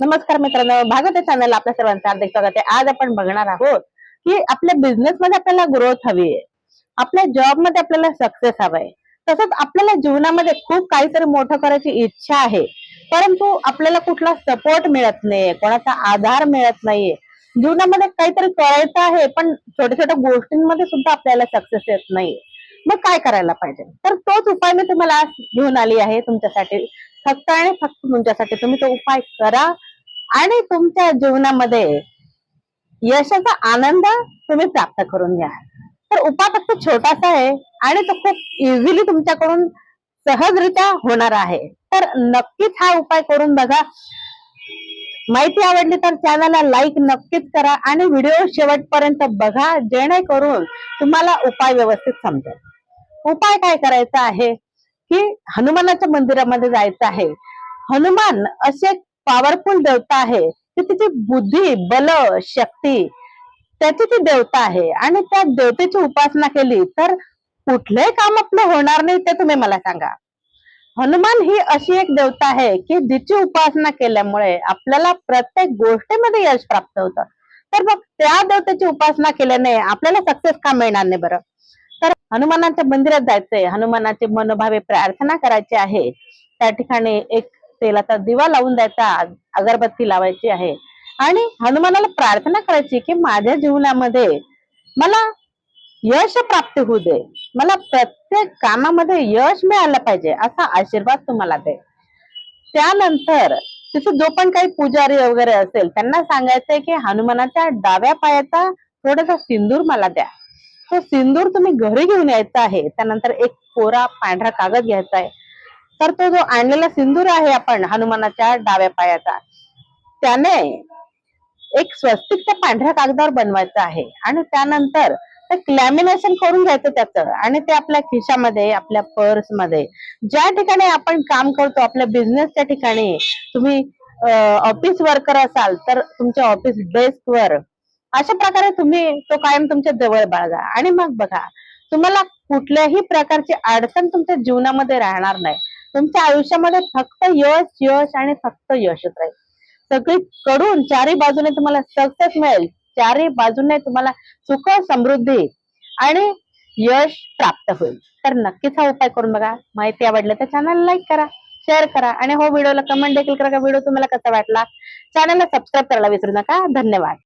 नमस्कार मित्रांनो भागवत चॅनल आपल्या सर्वांचं हार्दिक स्वागत आहे. आज आपण बघणार आहोत की आपल्या बिझनेस मध्ये आपल्याला ग्रोथ हवी आहे. आपल्या जॉबमध्ये आपल्याला सक्सेस हवाय. तसंच आपल्याला जीवनामध्ये खूप काहीतरी मोठं करायची इच्छा आहे. परंतु आपल्याला कुठला सपोर्ट मिळत नाहीये कोणाचा आधार मिळत नाहीये जीवनामध्ये काहीतरी करायचं आहे पण छोट्या छोट्या गोष्टींमध्ये सुद्धा आपल्याला सक्सेस येत नाहीये मग काय करायला पाहिजे? तर तोच उपाय मी तुम्हाला आज घेऊन आली आहे तुमच्यासाठी. फक्त आणि फक्त तुमच्यासाठी. तुम्ही तो उपाय करा. आणि तुमच्या जीवनामध्ये यशाचा आनंद तुम्ही प्राप्त करून घ्या. तर उपाय फक्त छोटासा आहे आणि तो खूप इझिली तुमच्याकडून सहजरित्या होणार आहे. तर नक्कीच हा उपाय करून बघा. माहिती आवडली तर चॅनलला लाईक नक्कीच करा आणि व्हिडिओ शेवटपर्यंत बघा जेणेकरून तुम्हाला उपाय व्यवस्थित समजेल. उपाय काय करायचा आहे की हनुमानाच्या मंदिरामध्ये जायचं आहे. हनुमान असे पॉवरफुल देवता आहे. ती तिची बुद्धी बल शक्ती त्याची ती देवता आहे. आणि त्या देवतेची उपासना केली तर कुठलंही काम आपलं होणार नाही ते तुम्ही मला सांगा. हनुमान ही अशी एक देवता आहे की जिची उपासना केल्यामुळे आपल्याला प्रत्येक गोष्टीमध्ये यश प्राप्त होतं. तर मग त्या देवतेची उपासना केल्याने आपल्याला सक्सेस का मिळणार नाही बरं? तर हनुमानाच्या मंदिरात जायचंय. हनुमानाची मनोभावे प्रार्थना करायची आहे. त्या ठिकाणी एक तेलाचा दिवा लावून द्यायचा अगरबत्ती लावायची आहे. आणि हनुमानाला प्रार्थना करायची की माझ्या जीवनामध्ये मला यश प्राप्त होऊ दे. मला प्रत्येक कामामध्ये यश मिळालं पाहिजे असा आशीर्वाद तुम्हाला दे. त्यानंतर तिथे जो पण काही पुजारी वगैरे असेल त्यांना सांगायचंय की हनुमानाच्या डाव्या पायाचा थोडासा सिंदूर मला द्या. तो सिंदूर तुम्ही घरी घेऊन यायचा आहे. त्यानंतर एक कोरा पांढरा कागद घ्यायचा आहे. तर तो जो आणलेला सिंदूर आहे आपण हनुमानाच्या डाव्या पायाचा त्याने एक स्वस्तिक त्या पांढऱ्या कागदावर बनवायचं आहे. आणि त्यानंतर ते लॅमिनेशन करून घ्यायचं त्याचं. आणि ते आपल्या खिशामध्ये आपल्या पर्समध्ये ज्या ठिकाणी आपण काम करतो आपल्या बिझनेसच्या ठिकाणी तुम्ही ऑफिस वर्कर असाल तर तुमच्या ऑफिस डेस्क वर अशा प्रकारे तुम्ही तो कायम तुमच्या जवळ बाळगा. आणि मग बघा तुम्हाला कुठल्याही प्रकारची अडचण तुमच्या जीवनामध्ये राहणार नाही. तुमच्या आयुष्यामध्ये फक्त यश यश आणि फक्त यशच राहील. सगळीकडून चारही बाजूने तुम्हाला सक्सेस मिळेल. चारही बाजूने तुम्हाला सुख समृद्धी आणि यश प्राप्त होईल. तर नक्कीच हा उपाय करून बघा. माहिती आवडली तर चॅनल लाईक करा शेअर करा आणि हो व्हिडिओला कमेंट देखील करा व्हिडिओ तुम्हाला कसा वाटला. चॅनलला सबस्क्राईब करायला विसरू नका. धन्यवाद.